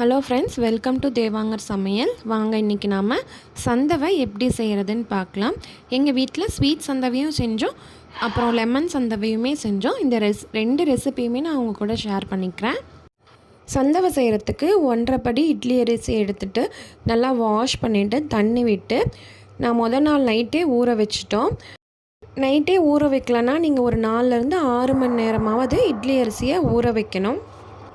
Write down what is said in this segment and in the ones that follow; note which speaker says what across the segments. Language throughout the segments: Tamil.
Speaker 1: Hello friends welcome to Devangar சமையல் வாங்க இன்றைக்கி நாம் சந்தவை எப்படி செய்கிறதுன்னு பார்க்கலாம். எங்கள் வீட்டில் ஸ்வீட் சந்தவையும் செஞ்சோம் அப்புறம் லெமன் சந்தவையுமே செஞ்சோம். இந்த ரெஸ் ரெண்டு ரெசிபியுமே நான் உங்கள் கூட ஷேர் பண்ணிக்கிறேன். சந்தவை செய்கிறதுக்கு ஒன்றரை படி இட்லி அரிசி எடுத்துட்டு நல்லா வாஷ் பண்ணிவிட்டு தண்ணி விட்டு நான் முத நாள் நைட்டே ஊற வச்சிட்டோம். நைட்டே ஊற வைக்கலன்னா நீங்கள் ஒரு நாலுலேருந்து ஆறு மணி நேரமாவது இட்லி அரிசியை ஊற வைக்கணும்.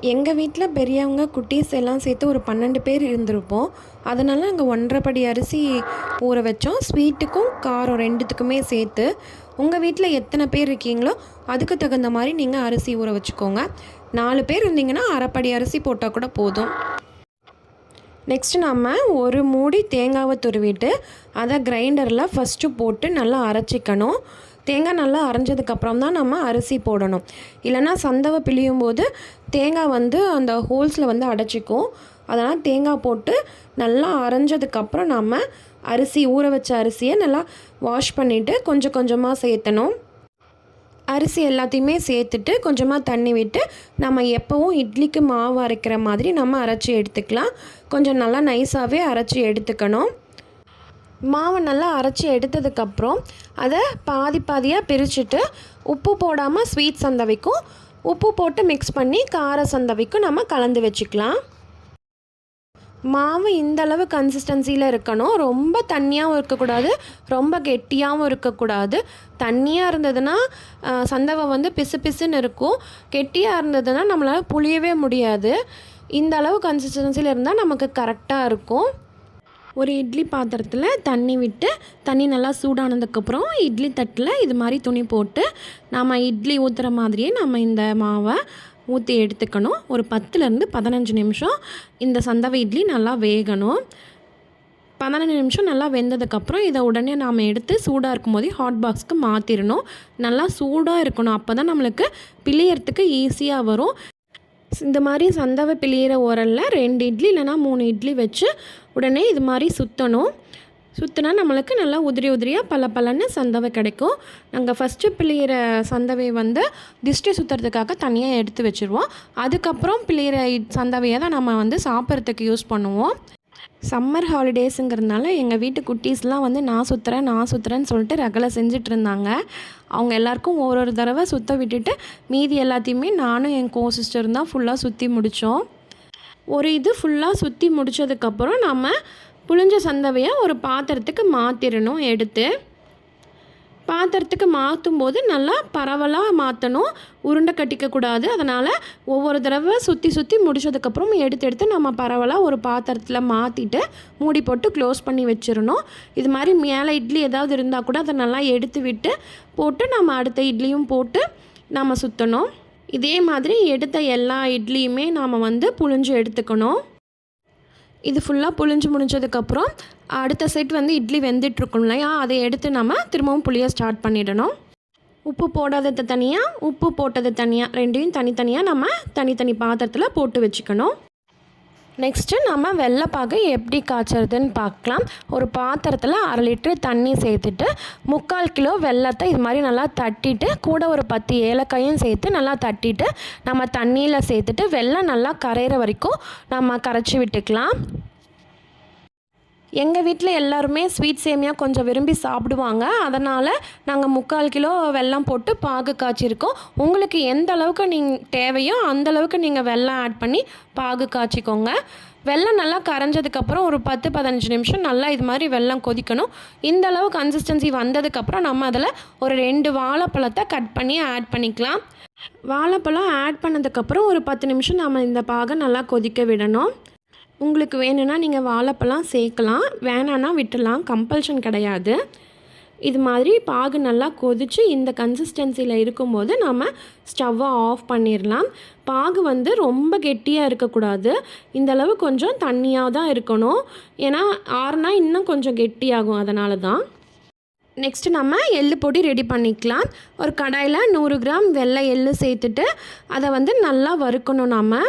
Speaker 1: எங்கள் வீட்டில் பெரியவங்க குட்டீஸ் எல்லாம் சேர்த்து ஒரு பன்னெண்டு பேர் இருந்திருப்போம். அதனால் நாங்கள் ஒன்றரை படி அரிசி ஊற வச்சோம். ஸ்வீட்டுக்கும் காரம் ரெண்டுத்துக்குமே சேர்த்து. உங்கள் வீட்டில் எத்தனை பேர் இருக்கீங்களோ அதுக்கு தகுந்த மாதிரி நீங்கள் அரிசி ஊற வச்சுக்கோங்க. நாலு பேர் இருந்தீங்கன்னா அரைப்படி அரிசி போட்டால் கூட போதும். நெக்ஸ்ட் நம்ம ஒரு மூடி தேங்காவை துருவிட்டு அதை கிரைண்டரில் ஃபஸ்ட்டு போட்டு நல்லா அரைச்சிக்கணும். தேங்காய் நல்லா அரைஞ்சதுக்கப்புறம் தான் நம்ம அரிசி போடணும். இல்லைன்னா சந்தவை பிழியும் போது தேங்காய் வந்து அந்த ஹோல்ஸில் வந்து அடைச்சிக்கும். அதனால் தேங்காய் போட்டு நல்லா அரைஞ்சதுக்கப்புறம் நம்ம அரிசி ஊற வச்ச அரிசியை நல்லா வாஷ் பண்ணிவிட்டு கொஞ்சம் கொஞ்சமாக சேர்த்தணும். அரிசி எல்லாத்தையுமே சேர்த்துட்டு கொஞ்சமாக தண்ணி விட்டு நம்ம எப்போவும் இட்லிக்கு மாவு அரைக்கிற மாதிரி நம்ம அரைச்சி எடுத்துக்கலாம். கொஞ்சம் நல்லா நைஸாகவே அரைச்சி எடுத்துக்கணும். மாவை நல்லா அரைச்சி எடுத்ததுக்கப்புறம் அதை பாதி பாதியாக பிரிச்சுட்டு உப்பு போடாமல் ஸ்வீட் சந்தவைக்கும் உப்பு போட்டு மிக்ஸ் பண்ணி கார சந்தவைக்கும் நம்ம கலந்து வச்சுக்கலாம். மாவு இந்தளவு கன்சிஸ்டன்சியில் இருக்கணும். ரொம்ப தண்ணியாகவும் இருக்கக்கூடாது ரொம்ப கெட்டியாகவும் இருக்கக்கூடாது. தண்ணியாக இருந்ததுன்னா சந்தவை வந்து பிசு பிசுன்னு இருக்கும். கெட்டியாக இருந்ததுன்னா நம்மளால் புளியவே முடியாது. இந்த அளவு கன்சிஸ்டன்சியில் இருந்தால் நமக்கு கரெக்டாக இருக்கும். ஒரு இட்லி பாத்திரத்தில் தண்ணி விட்டு தண்ணி நல்லா சூடானதுக்கப்புறம் இட்லி தட்டில் இது மாதிரி துணி போட்டு நம்ம இட்லி ஊற்றுற மாதிரியே நம்ம இந்த மாவை ஊற்றி எடுத்துக்கணும். ஒரு பத்துலேருந்து பதினஞ்சு நிமிஷம் இந்த சந்தவை இட்லி நல்லா வேகணும். பதினஞ்சு நிமிஷம் நல்லா வெந்ததுக்கப்புறம் இதை உடனே நாம் எடுத்து சூடாக இருக்கும் போதே ஹாட் பாக்ஸ்க்கு மாற்றிடணும் நல்லா சூடாக இருக்கணும். அப்போ தான் நம்மளுக்கு பிழியறதுக்கு ஈஸியாக வரும். இந்த மாதிரி சந்தவை பிழியிற உரலில் ரெண்டு இட்லி இல்லைனா மூணு இட்லி வச்சு உடனே இது மாதிரி சுற்றணும் சுற்றினா நம்மளுக்கு நல்லா உதிரி உதிரியாக பல பலன்னு சந்தவை கிடைக்கும். நாங்கள் ஃபஸ்ட்டு பிழியிற சந்தவை வந்து திஷ்டி சுற்றுறதுக்காக தனியாக எடுத்து வச்சுருவோம். அதுக்கப்புறம் பிழியிற சந்தவையை தான் நம்ம வந்து சாப்பிட்றதுக்கு யூஸ் பண்ணுவோம். சம்மர் ஹாலிடேஸுங்கிறதுனால எங்கள் வீட்டு குட்டீஸ்லாம் வந்து நான் சுற்றுறேன் நான் சுற்றுறேன்னு சொல்லிட்டு ரகலை செஞ்சுட்டு இருந்தாங்க. அவங்க எல்லாருக்கும் ஒரு ஒரு தடவை சுற்ற விட்டுட்டு மீதி எல்லாத்தையுமே நானும் என் கோ சிஸ்டரும் தான் ஃபுல்லாக சுற்றி முடித்தோம் ஒரு இது ஃபுல்லாக சுற்றி முடித்ததுக்கப்புறம் நம்ம புளிஞ்ச சந்தவையை ஒரு பாத்திரத்துக்கு மாற்றிடணும் எடுத்து. பாத்திரத்துக்கு மாற்றும் போது நல்லா பரவலாக மாற்றணும் உருண்டை கட்டிக்கக்கூடாது அதனால் ஒவ்வொரு தடவை சுற்றி சுற்றி முடித்ததுக்கப்புறம் எடுத்து எடுத்து நம்ம பரவலாக ஒரு பாத்திரத்தில் மாற்றிட்டு மூடி போட்டு க்ளோஸ் பண்ணி வச்சிடணும் இது மாதிரி மேலே இட்லி ஏதாவது இருந்தால் கூட அதை நல்லா எடுத்து விட்டு போட்டு நம்ம அடுத்த இட்லியும் போட்டு நம்ம சுற்றணும் இதே மாதிரி எடுத்த எல்லா இட்லியுமே நாம் வந்து புழிஞ்சு எடுத்துக்கணும். இது ஃபுல்லாக புழிஞ்சு முடிஞ்சதுக்கப்புறம் அடுத்த செட் வந்து இட்லி வெந்துட்டுருக்கும் இல்லையா அதை எடுத்து நம்ம திரும்பவும் புளிய ஸ்டார்ட் பண்ணிடணும். உப்பு போடாதது தனியாக உப்பு போட்டது தனியாக ரெண்டையும் தனித்தனியாக நம்ம தனித்தனி பாத்திரத்தில் போட்டு வச்சுக்கணும். நெக்ஸ்ட்டு நம்ம வெள்ளைப்பாகு எப்படி காய்ச்சறதுன்னு பார்க்கலாம். ஒரு பாத்திரத்தில் அரை லிட்ரு தண்ணி சேர்த்துட்டு முக்கால் கிலோ வெள்ளத்தை இது மாதிரி நல்லா தட்டிட்டு கூட ஒரு பத்து ஏலக்காயும் சேர்த்து நல்லா தட்டிட்டு நம்ம தண்ணியில் சேர்த்துட்டு வெள்ளம் நல்லா கரையிற வரைக்கும் நம்ம கரைச்சி விட்டுக்கலாம். எங்கள் வீட்டில் எல்லாருமே ஸ்வீட் சேமியா கொஞ்சம் விரும்பி சாப்பிடுவாங்க. அதனால் நாங்கள் முக்கால் கிலோ வெல்லம் போட்டு பாகு காய்ச்சிருக்கோம். உங்களுக்கு எந்த அளவுக்கு நீங்கள் தேவையோ அந்த அளவுக்கு நீங்கள் வெல்லம் ஆட் பண்ணி பாகு காய்ச்சிக்கோங்க. வெள்ளம் நல்லா கரைஞ்சதுக்கப்புறம் ஒரு பத்து பதினஞ்சு நிமிஷம் நல்லா இது மாதிரி வெள்ளம் கொதிக்கணும். இந்த அளவு கன்சிஸ்டன்சி வந்ததுக்கப்புறம் நம்ம அதில் ஒரு ரெண்டு வாழைப்பழத்தை கட் பண்ணி ஆட் பண்ணிக்கலாம். வாழைப்பழம் ஆட் பண்ணதுக்கப்புறம் ஒரு பத்து நிமிஷம் நம்ம இந்த பாகை நல்லா கொதிக்க விடணும். உங்களுக்கு வேணும்னா நீங்கள் வாழைப்பழம் சேர்க்கலாம். வேணான்னா விட்டுடலாம். கம்பல்ஷன் கிடையாது. இது மாதிரி பாகு நல்லா கொதித்து இந்த கன்சிஸ்டன்சியில் இருக்கும்போது நம்ம ஸ்டவ்வை ஆஃப் பண்ணிடலாம். பாகு வந்து ரொம்ப கெட்டியாக இருக்கக்கூடாது. இந்த அளவு கொஞ்சம் தண்ணியாக தான் இருக்கணும். ஏன்னா ஆறுனா இன்னும் கொஞ்சம் கெட்டியாகும். அதனால தான் நெக்ஸ்ட்டு நம்ம எள்ளு பொடி ரெடி பண்ணிக்கலாம். ஒரு கடாயில் நூறு கிராம் வெள்ளை எள்ளு சேர்த்துட்டு அதை வந்து நல்லா வறுக்கணும் நம்ம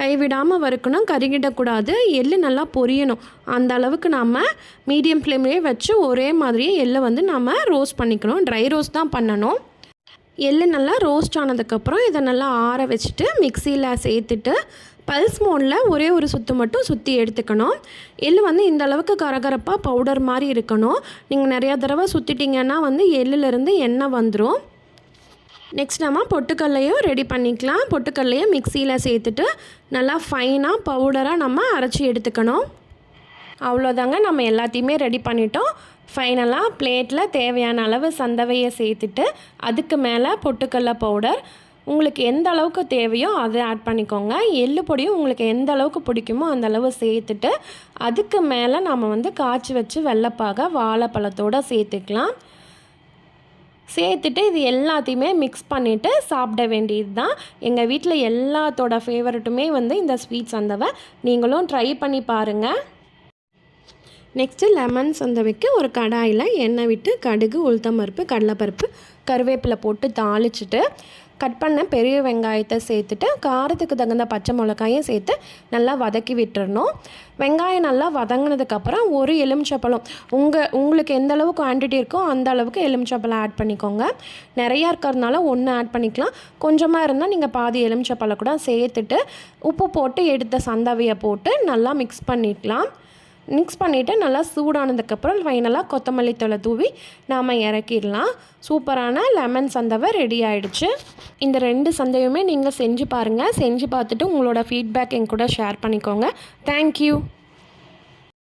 Speaker 1: கைவிடாமல் வறுக்கணும் கருகிடக்கூடாது. எள்ளு நல்லா பொரியணும். அந்த அளவுக்கு நம்ம மீடியம் ஃப்ளேம்லேயே வச்சு ஒரே மாதிரியே எள்ளை வந்து நம்ம ரோஸ்ட் பண்ணிக்கணும். ட்ரை ரோஸ்ட் தான் பண்ணணும். எள்ளு நல்லா ரோஸ்ட் ஆனதுக்கப்புறம் இதை நல்லா ஆற வச்சுட்டு மிக்சியில் சேர்த்துட்டு பல்ஸ் மோனில் ஒரே ஒரு சுற்று மட்டும் சுற்றி எடுத்துக்கணும். எள்ளு வந்து இந்த அளவுக்கு கரகரப்பாக பவுடர் மாதிரி இருக்கணும். நீங்கள் நிறையா தடவை சுற்றிட்டிங்கன்னா வந்து எள்ளுலேருந்து எண்ணெய் வந்துடும் நெக்ஸ்ட் நம்ம பொட்டுக்கல்லையும் ரெடி பண்ணிக்கலாம். பொட்டுக்கல்லையும் மிக்சியில் சேர்த்துட்டு நல்லா ஃபைனாக பவுடராக நம்ம அரைச்சி எடுத்துக்கணும். அவ்வளோதாங்க நம்ம எல்லாத்தையுமே ரெடி பண்ணிட்டோம். ஃபைனலாக பிளேட்டில் தேவையான அளவு சந்தவையை சேர்த்துட்டு அதுக்கு மேலே பொட்டுக்கல்ல பவுடர் உங்களுக்கு எந்த அளவுக்கு தேவையோ அதை ஆட் பண்ணிக்கோங்க. எள்ளு பொடியும் உங்களுக்கு எந்த அளவுக்கு பிடிக்குமோ அந்த அளவு சேர்த்துட்டு அதுக்கு மேலே நம்ம வந்து காய்ச்சி வச்சு வெள்ளைப்பாக வாழைப்பழத்தோடு சேர்த்துக்கலாம். சேர்த்துட்டு இது எல்லாத்தையுமே மிக்ஸ் பண்ணிவிட்டு சாப்பிட வேண்டியது தான் எங்கள் வீட்டில் எல்லாத்தோட ஃபேவரட்டுமே வந்து இந்த ஸ்வீட் சந்தவை. நீங்களும் ட்ரை பண்ணி பாருங்கள் நெக்ஸ்ட்டு லெமன் சந்தவைக்கு ஒரு கடாயில் எண்ணெய் விட்டு கடுகு உளுத்தம்பருப்பு கடலைப்பருப்பு கருவேப்பிலை போட்டு தாளிச்சிட்டு கட் பண்ண பெரிய வெங்காயத்தை சேர்த்துட்டு காரத்துக்கு தகுந்த பச்சை மிளகாயும் சேர்த்து நல்லா வதக்கி விட்டுறணும். வெங்காயம் நல்லா வதங்கினதுக்கப்புறம் ஒரு எலுமிச்சப்பழம். உங்கள் உங்களுக்கு எந்த அளவு குவான்டிட்டி இருக்கோ அந்த அளவுக்கு எலுமிச்சப்பழம் ஆட் பண்ணிக்கோங்க. நிறையா இருக்கிறதுனால ஒன்று ஆட் பண்ணிக்கலாம். கொஞ்சமாக இருந்தால் நீங்கள் பாதி எலுமிச்சப்பழம் கூட சேர்த்துட்டு உப்பு போட்டு எடுத்த சந்தவையை போட்டு நல்லா மிக்ஸ் பண்ணிக்கலாம். மிக்ஸ் பண்ணிவிட்டு நல்லா சூடானதுக்கப்புறம் ஃபைனலாக கொத்தமல்லி தழை தூவி நாம் இறக்கிடலாம். சூப்பரான லெமன் சந்தவை ரெடி ஆகிடுச்சு இந்த ரெண்டு சந்தையுமே நீங்கள் செஞ்சு பாருங்கள் செஞ்சு பார்த்துட்டு உங்களோட ஃபீட்பேக் என் கூட ஷேர் பண்ணிக்கோங்க. தேங்க்யூ